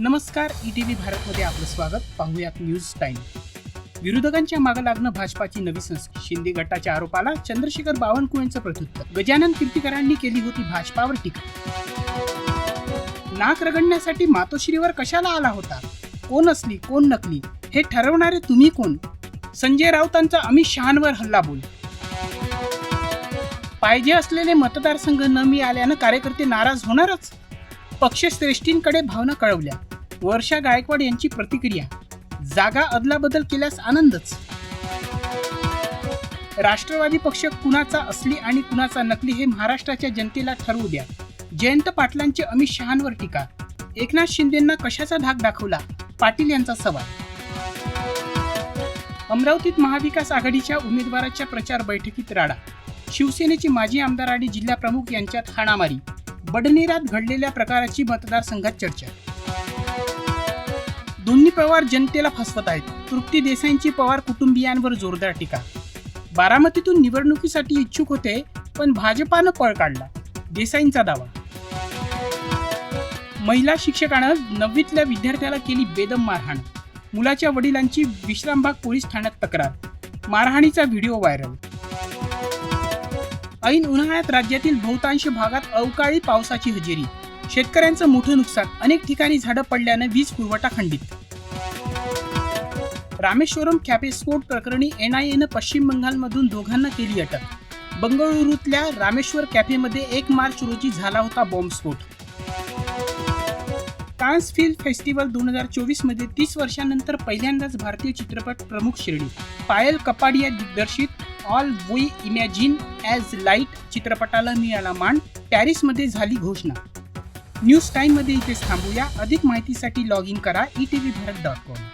नमस्कार E T V भारतमध्ये आपलं स्वागत. पाहूयात न्यूज टाईम विरोधकांच्या मागे लागणं भाजपाची नवी संस्कृती शिंदे गटाच्या आरोपाला चंद्रशेखर बावनकुळेंचं प्रत्युत्तर. गजानन कीर्तीकरांनी केली होती भाजपावर टीका. नाक रगडण्यासाठी मातोश्रीवर कशाला आला होता? कोण असली कोण नकली? हे ठरवणारे तुम्ही कोण? संजय राऊतांचा अमित शहांवर हल्ला बोल. पाहिजे असलेले मतदारसंघ न मिळाल्यानं कार्यकर्ते नाराज होणारच. पक्षश्रेष्ठींकडे भावना कळवल्या. वर्षा गायकवाड यांची प्रतिक्रिया. जागा अदलाबदल केल्यास आनंदच. राष्ट्रवादी पक्ष कुणाचा असली आणि कुणाचा नकली हे महाराष्ट्राच्या जनतेला ठरवू द्या. जयंत पाटलांची अमित शहांवर टीका. एकनाथ शिंदेंना कशाचा धाक दाखवला? पाटील यांचा सवाल. अमरावतीत महाविकास आघाडीच्या उमेदवाराच्या प्रचार बैठकीत राडा. शिवसेनेचे माजी आमदार आणि जिल्हाप्रमुख यांच्यात हाणामारी. बडनेरात घडलेल्या प्रकाराची मतदारसंघात चर्चा. दोन्ही पवार जनतेला फसवत आहेत. तृप्ती देसाईंची पवार कुटुंबियांवर जोरदार टीका. बारामतीतून निवडणुकीसाठी इच्छुक होते पण भाजपानं पळ काढला. देसाईंचा दावा. महिला शिक्षकानं नववीतल्या विद्यार्थ्याला केली बेदम मारहाण. मुलाच्या वडिलांची विश्रामबाग पोलीस ठाण्यात तक्रार. मारहाणीचा व्हिडिओ व्हायरल. ऐन उन्हाळ्यात राज्यातील बहुतांश भागात अवकाळी पावसाची हजेरी. शेतकऱ्यांचं मोठं नुकसान. अनेक ठिकाणी झाडं पडल्यानं वीज पुरवठा खंडित. रामेश्वरम कॅफे स्फोट प्रकरणी एनआयएनं पश्चिम बंगालमधून दोघांना केली अटक. बंगळुरूतल्या रामेश्वर कॅफेमध्ये एक मार्च रोजी झाला होता बॉम्बस्फोट. कान्स फिल्म फेस्टिवल दोन हजार चोवीसमध्ये तीस वर्षांनंतर पहिल्यांदाच भारतीय चित्रपट प्रमुख श्रेणी. पायल कपाडिया दिग्दर्शित all we imagine as light चित्रपटाला मिळाला मान. पॅरिसमध्ये झाली घोषणा. न्यूज टाईममध्ये इथेच थांबूया. अधिक माहितीसाठी लॉग इन करा E T V Bharat dot com